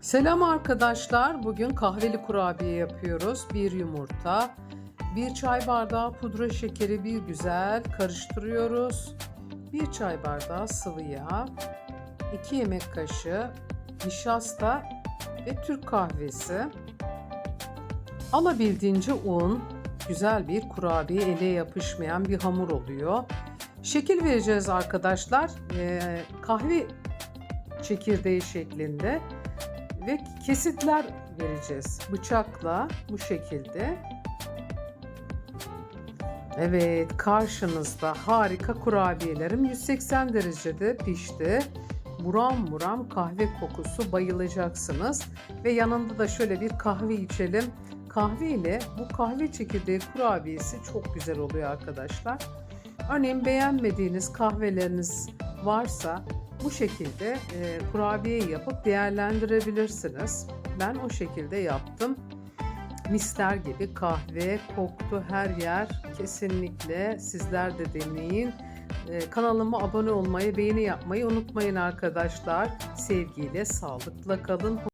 Selam arkadaşlar. Bugün kahveli kurabiye yapıyoruz. Bir yumurta, bir çay bardağı pudra şekeri bir güzel karıştırıyoruz. Bir çay bardağı sıvı yağ, 2 yemek kaşığı nişasta ve Türk kahvesi. Alabildiğince un, güzel bir kurabiye ele yapışmayan bir hamur oluyor. Şekil vereceğiz arkadaşlar. Ee, kahve çekirdeği şeklinde ve kesitler vereceğiz bıçakla bu şekilde. Evet karşınızda harika kurabiyelerim 180 derecede pişti. Buram buram kahve kokusu bayılacaksınız. Ve yanında da şöyle bir kahve içelim. Kahve ile bu kahve çekirdeği kurabiyesi çok güzel oluyor arkadaşlar. Örneğin beğenmediğiniz kahveleriniz varsa bu şekilde e, kurabiye yapıp değerlendirebilirsiniz. Ben o şekilde yaptım. Mister gibi kahve koktu her yer. Kesinlikle sizler de deneyin. E, kanalıma abone olmayı, beğeni yapmayı unutmayın arkadaşlar. Sevgiyle, sağlıkla kalın.